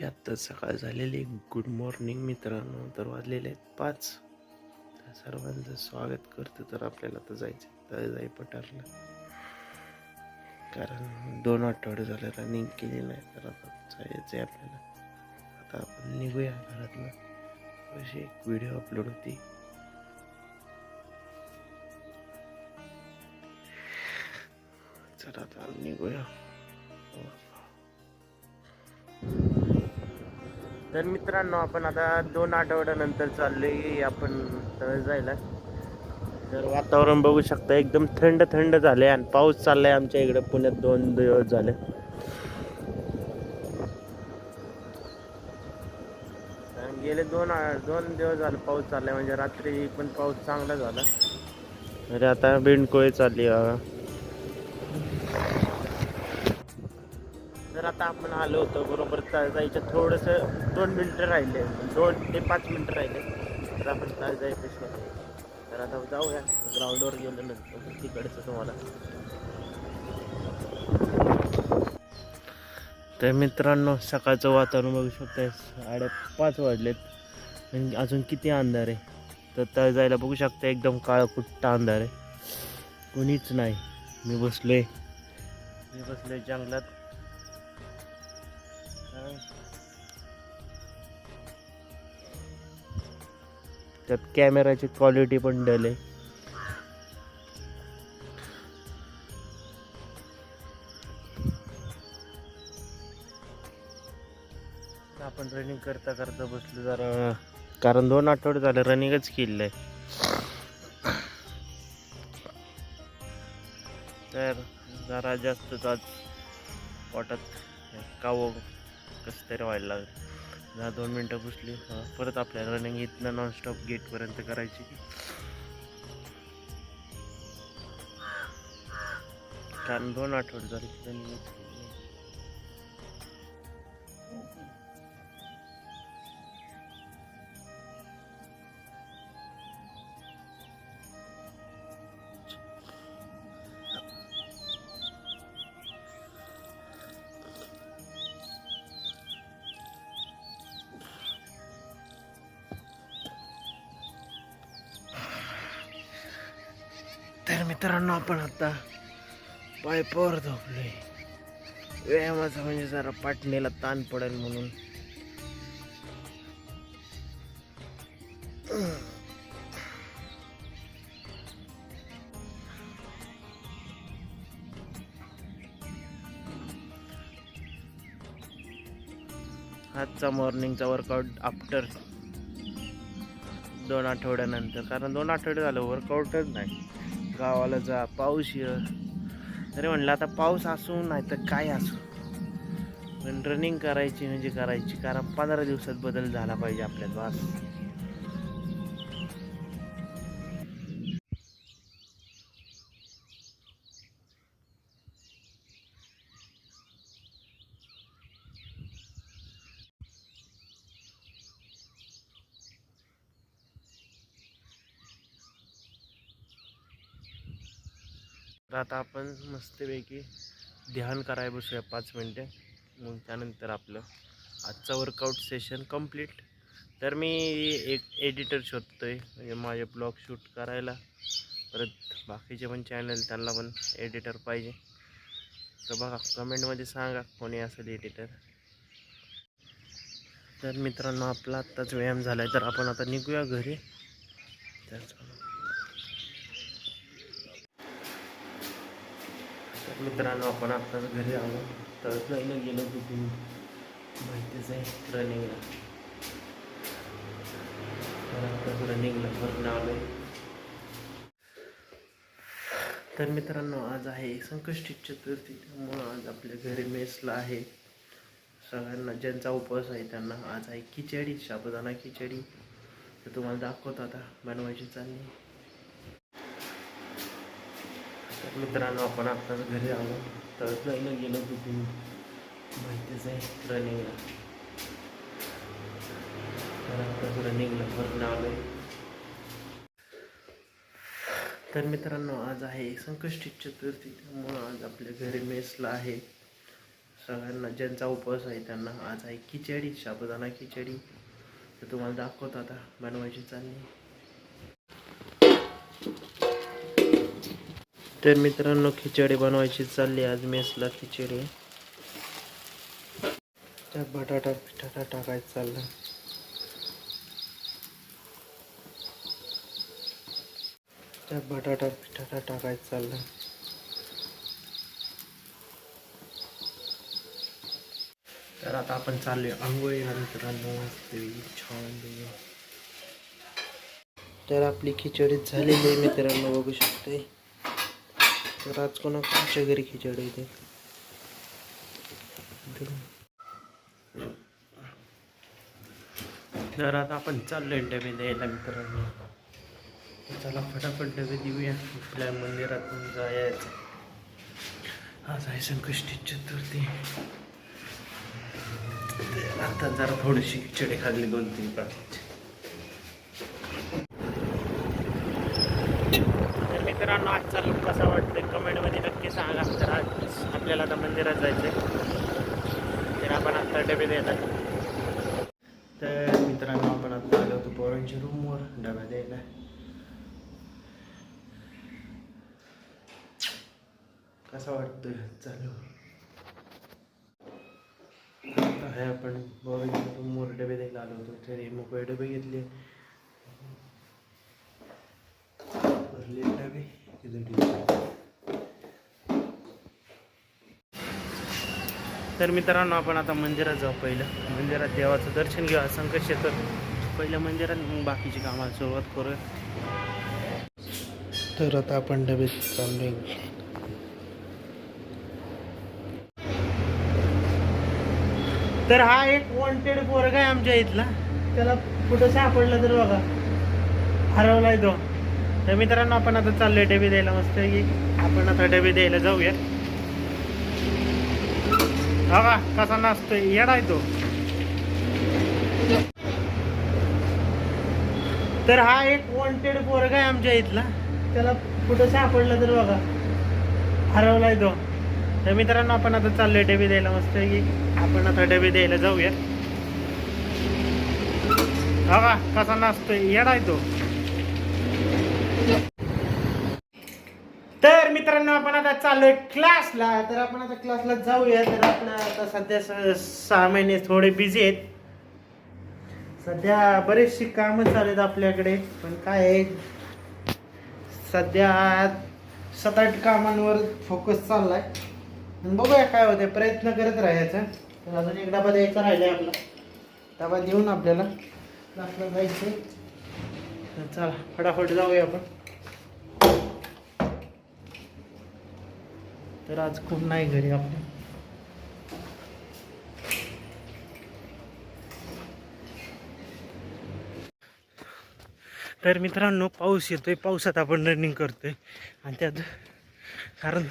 आपली आत्ता सकाळ झालेली गुड मॉर्निंग मित्रांनो. तर वाजलेले आहेत पाच. तर सर्वांचं स्वागत करतो. तर आपल्याला तर जायचं तर जाई पठारला. कारण दोन आठवडे झाले रनिंग केली नाही. तर आता जायचं आहे आपल्याला. आता आपण निघूया घरातनं. अशी एक व्हिडिओ अपलोड होती. चला आता निघूया. हो. तर मित्रांनो आपण आता दोन आठवड्यानंतर चाललोय. आपण तळ जायला. तर वातावरण बघू शकता एकदम थंड थंड झाले आणि पाऊस चाललाय आमच्या इकडे. पुण्यात दोन दिवस झाले. गेले दोन आ- दोन दिवस झाले पाऊस चाललाय. म्हणजे रात्री पण पाऊस चांगला झाला. अरे आता बिंडकोळी चालली तर आता आपण आलो होतो बरोबर चा- जायचं थोडंसं दोन मिनटं राहिले. दोन ते पाच मिनटं राहिले. तर आपण चाल तर आता जाऊया. ग्राउंडवर गेल्यानंतर तिकडचं तुम्हाला. तर मित्रांनो सकाळचं वातावरण बघू शकताय. साडे पाच वाजलेत. आणि अजून किती अंधार आहे? तर तळ जायला बघू शकता एकदम काळकुट्टा अंधार आहे. कोणीच नाही. मी बसलोय. मी बसलोय जंगलात. त्यात कॅमेराची क्वालिटी पण डल आहे. आपण रनिंग करता करता बसलो जरा कारण दोन आठवडे झाले रनिंगच केलेलं आहे तर जरा जास्तच आज वाटत काव कसं तरी व्हायला लागलं. दहा दोन मिनटं पुसली हां परत आपल्याला रनिंग इथनं नॉनस्टॉप गेटपर्यंत करायची. कारण दोन आठवडे झाले रनिंगच मित्रांनो आपण आता. पायपावर झोपलोय व्यायामाचा म्हणजे जरा पाटणीला ताण पडेल म्हणून. आजचा मॉर्निंगचा वर्कआउट आफ्टर दोन आठवड्यानंतर. कारण दोन आठवडे झालं वर्कआउटच नाही. गावाला जा पाऊस ये. अरे म्हणलं आता पाऊस असू नाही तर काय असू. पण रनिंग करायची म्हणजे करायची कारण पंधरा दिवसात बदल झाला पाहिजे आपल्यात बस. तर आता आपण मस्तपैकी ध्यान करायला बसूया पाच मिनटे. मग त्यानंतर आपलं आजचं वर्कआउट सेशन कंप्लीट तर मी एक एडिटर शोधतोय. म्हणजे माझे ब्लॉग शूट करायला. परत बाकीचे पण चॅनल त्यांना पण एडिटर पाहिजे. तर बघा कमेंटमध्ये सांगा कोणी असेल एडिटर तर मित्रांनो आपला आत्ताच व्यायाम झाला आहे तर आपण आता निघूया घरी. तर चला. तर मित्रांनो आपण आत्ताच घरी आलो. तर जायला गेलो तिथून. माहितीच आहे रनिंगला तर आत्ताच रनिंगला भरून आलो तर मित्रांनो आज आहे संकष्टी चतुर्थी. त्यामुळं आज आपल्या घरी मेसला आहे. सगळ्यांना ज्यांचा उपवास आहे त्यांना आज आहे खिचडी साबुदाणा खिचडी. तर तुम्हाला दाखवतो आता बनवायची चालली तर मित्रांनो आपण आत्ताच घरी आलो. तर जायला गेलो तिथून माहितीच आहे रनिंगला तर आत्ताच रनिंगला भरून आलो तर मित्रांनो आज आहे संकष्टी चतुर्थी. त्यामुळं आज आपल्या घरी मेसला आहे. सगळ्यांना ज्यांचा उपवास आहे त्यांना आज आहे खिचडी. साबुदाणा खिचडी. तर तुम्हाला दाखवतो आता बनवायची चालली. तर मित्रांनो खिचडी बनवायची चालली. आज मेसला खिचडी. त्यात बटाटा बिटाटा टाकायचं चाललं. त्यात बटाटा बिटाटा टाकायचं चाललं. तर आता आपण चाललोय आंघोळी मित्रांनो. छान तर आपली खिचडी झालेली आहे मित्रांनो बघू शकते तर आज कोणा कोणाच्या घरी खिचडी येते तर आता आपण चाललोय डबे द्यायला मित्रांनो. चला फटाफट डबे देऊया. आपल्या मंदिरातून जायचं. आज आहे संकष्टी चतुर्थी. आता जरा थोडीशी खिचडी खाल्ली दोन तीन पाच तर मित्रांनो आजचा लुक कसा वाटतोय? कमेंटमध्ये नक्की सांगा. तर आज आपल्याला आता मंदिरात जायचं आहे तर आपण आता डबे देतात तर मित्रांनो आपण आता आलो होतो पोरांच्या रूमवर डबा द्यायला. कसा वाटतोय? चालू. आहे आपण पोरांच्या रूमवर डबे द्यायला आलो होतो. तरी मोकळे डबे घेतले. भरले डबे. तर मित्रांनो आपण आता मंदिरात जाऊ पहिलं. मंदिरात देवाचं दर्शन घेऊ. संकष्ट तर पहिलं मंदिरात मग बाकीची कामाला सुरुवात करूया. तर आता आपण डबे चाललोय. तर हा एक वॉन्टेड पोरगा आहे आमच्या इथला. त्याला कुठं सापडलं तर बघा. हरवलाय तो. तर मित्रांनो आपण आता चाललोय डबे द्यायला. मस्त की? आपण आता डबे द्यायला जाऊया बघा कसा नाचतोय. येडाय तो. तर हा एक वॉन्टेड पोरगा आहे आमच्या इथला. त्याला कुठं सापडलं तर बघा. हरवलाय तो. तर मित्रांनो आपण आता चाललोय डबे द्यायला. मस्त की? आपण आता डबे द्यायला जाऊया बघा कसा नाचतोय. येडाय तो. तर मित्रांनो आपण आता चाललोय क्लासला तर आपण आता क्लासला जाऊया. तर आपण आता सध्या स- सहा महिने थोडे बिझी आहेत. सध्या बरेचशी कामं चालू आहेत आपल्याकडे. पण काय आहे? सध्या सात आठ कामांवर फोकस चाललाय. बघूया काय होते प्रयत्न करत राहायचा. तर अजून एक डबा द्यायचा राहिलाय आपला. डबा देऊन आपल्याला क्लासला जायचं तर चला फटाफट जाऊया आपण. तर आज कोण नाही घरी आपण. तर मित्रांनो पाऊस येतोय. पावसात आपण रनिंग करतोय. आणि त्यात कारण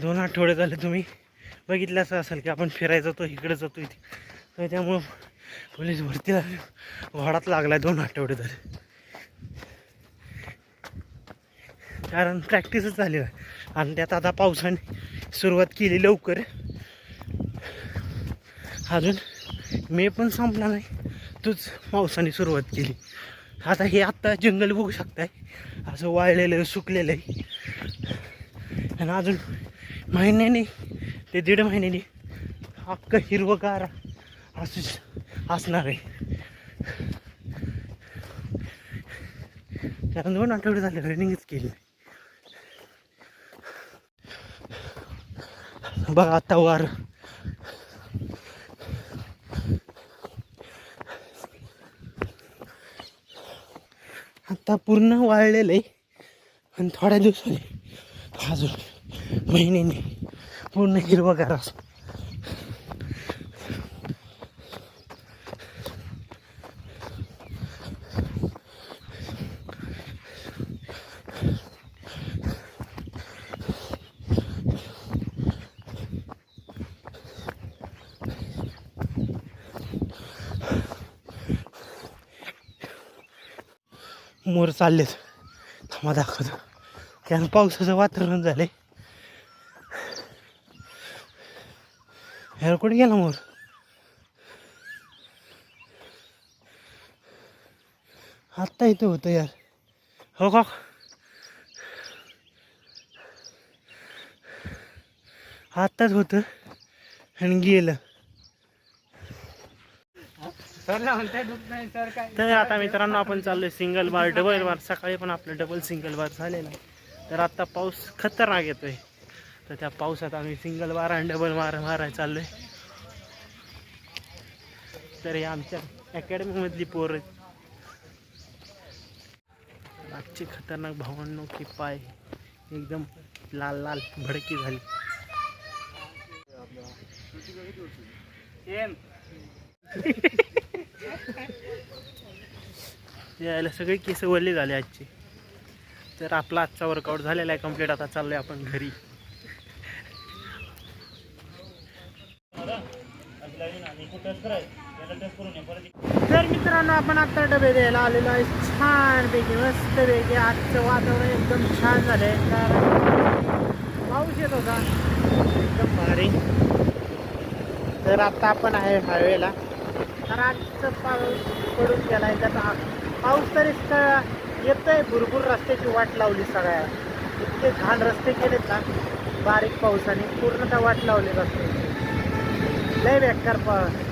दोन आठवडे झाले तुम्ही बघितलं असं असेल की आपण फिरायला जातो इकडे जातो इथे तर त्यामुळं पोलीस भरतीला घोडात लागलाय दोन आठवडे झाले. कारण प्रॅक्टिसच झाली नाही आणि त्यात आता पावसाने सुरुवात केली लवकर. अजून मे पण संपला नाही. तूच पावसाने सुरुवात केली. आता हे आत्ता जंगल बघू शकताय. असं वाळलेलं सुकलेलं आहे. आणि अजून महिन्याने ते दीड महिन्याने अख्खं हिरवगार असू असणार आहे. कारण दोन आठवडे झाले रनिंगच केली बघा आता वार. आता पूर्ण वाळलेलं आहे आणि थोड्या दिवसांनी अजून महिन्याने पूर्ण हिरवगार असं मोर चाललेत. थांबा दाखवतो. कारण पावसाचं वातावरण झालंय. ह्याला कुठे गेला मोर? आत्ता इथं होतं यार. हो का? आत्ताच होतं आणि गेलं. तर आता मित्रांनो आपण चाललोय सिंगल बार डबल बार सकाळी पण आपलं डबल सिंगल बार झालेला आहे. तर आता पाऊस खतरनाक येतोय. तर त्या पावसात आम्ही सिंगल बार आणि डबल बार मारायला चाललोय. तर हे आमच्या अकॅडमीमधली पोरं. आजची खतरनाक भावांनो की पाय एकदम लाल लाल भडकी झाली. यायला सगळे केस वरले झाले आजचे. तर आपला आजचा वर्कआउट झालेला आहे कंप्लीट आता चाललोय आपण घरी. तर मित्रांनो आपण आता डबे द्यायला आलेलो आहे. छानपैकी मस्तपैकी. आजचं वातावरण एकदम छान झालंय. कारण पाऊस येत होता. एकदम भारी. तर आता आपण आहे हायवेला तर आजचं पाऊस पडून गेलाय. त्याचा पाऊस तरी स- आहे भरपूर रस्त्याची वाट लावली सगळ्या. इतके घाण रस्ते केलेत ना बारीक पावसाने पूर्णतः वाट लावली रस्त्याची. लय बेकार पाऊस.